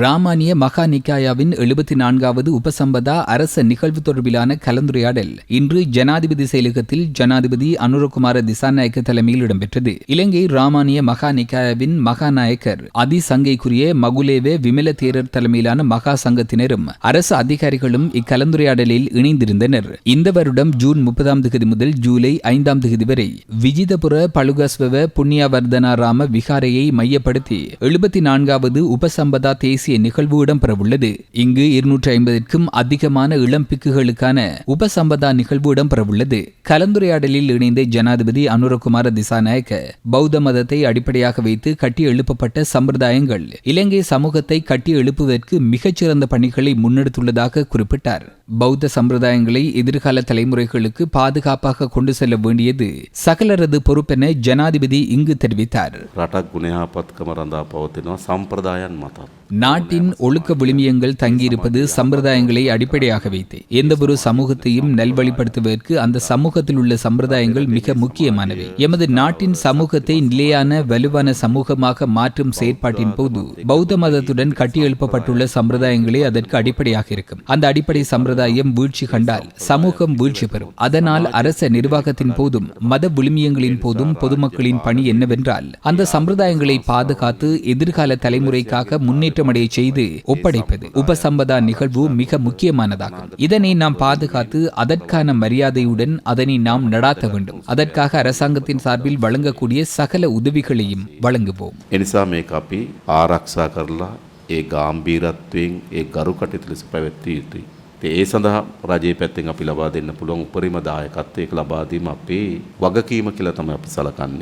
ராமானிய மகா நிக்காயாவின் எழுபத்தி நான்காவது உபசம்பதா அரச நிகழ்வு தொடர்பிலான கலந்துரையாடல் இன்று ஜனாதிபதி செயலகத்தில் ஜனாதிபதி அனுரகுமார திசாநாயக்க தலைமையில் இடம்பெற்றது. இலங்கை ராமானிய மகா நிக்காயாவின் மகாநாயக்கர் அதிசங்கைக்குரிய மகுலேவே விமல தேரர் தலைமையிலான மகா சங்கத்தினரும் அரசு அதிகாரிகளும் இக்கலந்துரையாடலில் இணைந்திருந்தனர். இந்த வருடம் ஜூன் முப்பதாம் தேதி முதல் ஜூலை ஐந்தாம் தேதி வரை விஜிதபுர பழுகஸ்வ புண்ணியவர்தனாராம விகாரையை மையப்படுத்தி எழுபத்தி நான்காவது உபசம்பதா தேசிய நிகழ்வு இடம்பெறவுள்ளது. இங்கு இருநூற்றி ஐம்பதிற்கும் அதிகமான இளம் பிக்குகளுக்கான உபசம்பதா நிகழ்வு இடம்பெறவுள்ளது. கலந்துரையாடலில் இணைந்த ஜனாதிபதி அனுரகுமார திசாநாயக்க பௌத்த மதத்தை அடிப்படையாக வைத்து கட்டி எழுப்பப்பட்ட சம்பிரதாயங்கள் இலங்கை சமூகத்தை கட்டி எழுப்புவதற்கு மிகச்சிறந்த பணிகளை முன்னெடுத்துள்ளதாக குறிப்பிட்டார். பௌத்த சம்பிரதாயங்களை எதிர்கால தலைமுறைகளுக்கு பாதுகாப்பாக கொண்டு செல்ல வேண்டியது சகலரது பொறுப்பென ஜனாதிபதி இங்கு தெரிவித்தார். நாட்டின் ஒழுக்க விழுமியங்கள் தங்கியிருப்பது சம்பிரதாயங்களை அடிப்படையாக வைத்து. எந்தவொரு சமூகத்தையும் நல்வழிப்படுத்துவதற்கு அந்த சமூகத்தில் உள்ள சம்பிரதாயங்கள் மிக முக்கியமானவை. எமது நாட்டின் சமூகத்தை நிலையான வலுவான சமூகமாக மாற்றும் செயற்பாட்டின் போது பௌத்த மதத்துடன் கட்டியெழுப்பப்பட்டுள்ள சம்பிரதாயங்களே அதற்கு அடிப்படையாக இருக்கும். அந்த அடிப்படை சம்பிரதாயம் வீழ்ச்சி கண்டால் சமூகம் வீழ்ச்சி பெறும். அதனால் அரச நிர்வாகத்தின் போதும் மத விழுமியங்களின் போதும் பொதுமக்களின் பணி என்னவென்றால் அந்த சம்பிரதாயங்களை பாதுகாத்து எதிர்கால தலைமுறைக்காக முன்னேற்றம் முன்னேற்றமடைய செய்து ஒப்படைப்பது உபசம்பதா நிகழ்வு மிக முக்கியமானதாகும் இதனை நாம் பாதுகாத்து அதற்கான மரியாதையுடன் அதனை நாம் நடாத்த வேண்டும் அதற்காக அரசாங்கத்தின் சார்பில் வழங்கக்கூடிய சகல உதவிகளையும் வழங்குவோம் එනිසා මේක අපි ආරක්ෂා කරලා ඒ ගාම්බීරත්වයෙන් ඒ ගරු කටයුතු ලෙස පැවැත්විය යුතුයි. ඉතින් ඒ සඳහා රජයේ පැත්තෙන් අපි ලබා දෙන්න පුළුවන් උපරිම දායකත්වයක ලබා දීම අපේ වගකීම කියලා තමයි අපි සලකන්නේ.